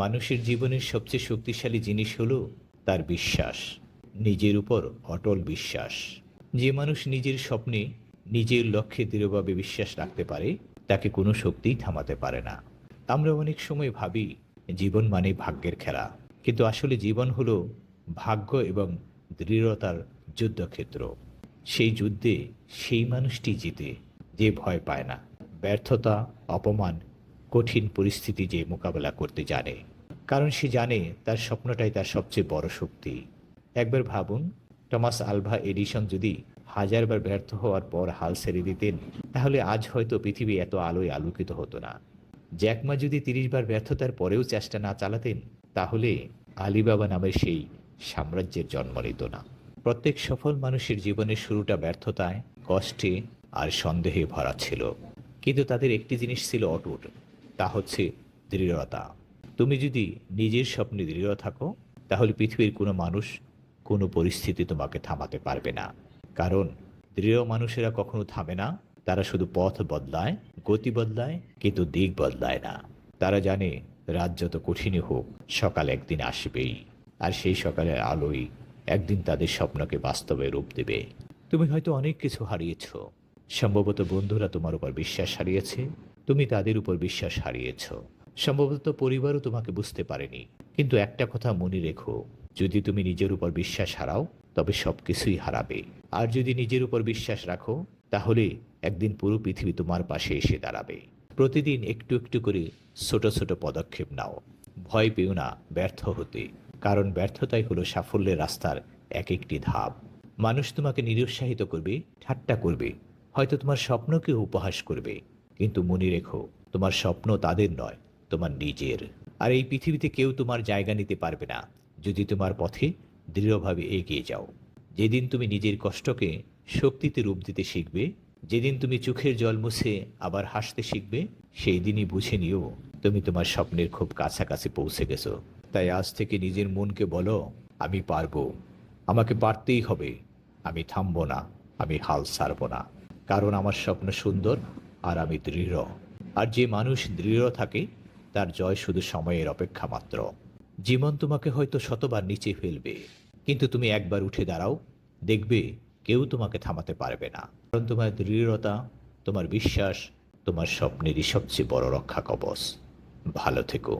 মানুষের জীবনের সবচেয়ে শক্তিশালী জিনিস হলো তার বিশ্বাস, নিজের উপর অটল বিশ্বাস। যে মানুষ নিজের স্বপ্নে নিজের লক্ষ্যে দৃঢ়ভাবে বিশ্বাস রাখতে পারে, তাকে কোনো শক্তিই থামাতে পারে না। আমরা অনেক সময় ভাবি, জীবন মানে ভাগ্যের খেলা। কিন্তু আসলে জীবন হলো ভাগ্য এবং দৃঢ়তার যুদ্ধক্ষেত্র। সেই যুদ্ধে সেই মানুষটি জিতে, যে ভয় পায় না। ব্যর্থতা, অপমান, কঠিন পরিস্থিতি যে মোকাবেলা করতে জানে। কারণ সে জানে তার স্বপ্নটাই তার সবচেয়ে বড় শক্তি। একবার ভাবুন, টমাস আলভা এডিশন যদি হাজারবার ব্যর্থ হওয়ার পর হাল ছেড়ে দিতেন, তাহলে আজ হয়তো পৃথিবী এত আলোয় আলোকিত হতো না। জ্যাকমা যদি তিরিশ বার ব্যর্থতার পরেও চেষ্টা না চালাতেন, তাহলে আলিবাবা নামের সেই সাম্রাজ্যের জন্ম নিত না। প্রত্যেক সফল মানুষের জীবনের শুরুটা ব্যর্থতায়, কষ্টে আর সন্দেহে ভরা ছিল। কিন্তু তাদের একটি জিনিস ছিল অটুট, তা হচ্ছে দৃঢ়তা। তুমি যদি নিজের স্বপ্নে দৃঢ় থাকো, তাহলে পৃথিবীর কোনো মানুষ কোনো পরিস্থিতি তোমাকে থামাতে পারবে না। কারণ দৃঢ় মানুষেরা কখনো থামে না, তারা শুধু পথ বদলায়, গতি বদলায়, কিন্তু দিক বদলায় না। তারা জানে রাত যত কঠিনই হোক, সকাল একদিন আসবেই, আর সেই সকালের আলোই একদিন তাদের স্বপ্নকে বাস্তবে রূপ দেবে। তুমি হয়তো অনেক কিছু হারিয়েছ। সম্ভবত বন্ধুরা তোমার উপর বিশ্বাস হারিয়েছে, তুমি তাদের উপর বিশ্বাস হারিয়েছ। সম্ভবত পরিবারও তোমাকে বুঝতে পারেনি। কিন্তু একটা কথা মনে রেখো, যদি তুমি নিজের উপর বিশ্বাস হারাও, তবে সব কিছুই হারাবে। আর যদি নিজের উপর বিশ্বাস রাখো, তাহলে একদিন পুরো পৃথিবী তোমার পাশে এসে দাঁড়াবে। প্রতিদিন একটু একটু করে ছোট ছোট পদক্ষেপ নাও। ভয় পেও না, ব্যর্থ হতে। কারণ ব্যর্থতাই হলো সাফল্যের রাস্তার এক একটি ধাপ। মানুষ তোমাকে নিরুৎসাহিত করবে, ঠাট্টা করবে। হয়তো তোমার স্বপ্নকে উপহাস করবে। কিন্তু মনে রেখো, তোমার স্বপ্ন তাদের নয় তোমার নিজের আর এই পৃথিবীতে কেউ তোমার জায়গা নিতে পারবে না। যদি তোমার পথে দৃঢ়ভাবে এগিয়ে যাও। যেদিন তুমি নিজের কষ্টকে শক্তিতে রূপ দিতে শিখবে, যেদিন তুমি চোখের জল মুছে আবার হাসতে শিখবে, সেই দিনই বুঝে নিও তুমি তোমার স্বপ্নের খুব কাছাকাছি পৌঁছে গেছো। তাই আজ থেকে নিজের মনকে বলো, আমি পারব। আমাকে পারতেই হবে। আমি থামবো না। আমি হাল ছাড়বো না। কারণ আমার স্বপ্ন সুন্দর আর আমি দৃঢ়। আর যে মানুষ দৃঢ় থাকে তার জয় শুধু সময়ের অপেক্ষা মাত্র। জীবন তোমাকে হয়তো শতবার নিচে ফেলবে, কিন্তু তুমি একবার উঠে দাঁড়াও, দেখবে কেউ তোমাকে থামাতে পারবে না। কারণ তোমার দৃঢ়তা, তোমার বিশ্বাস, তোমার স্বপ্নেরই সবচেয়ে বড় রক্ষা কবচ। ভালো থেকো।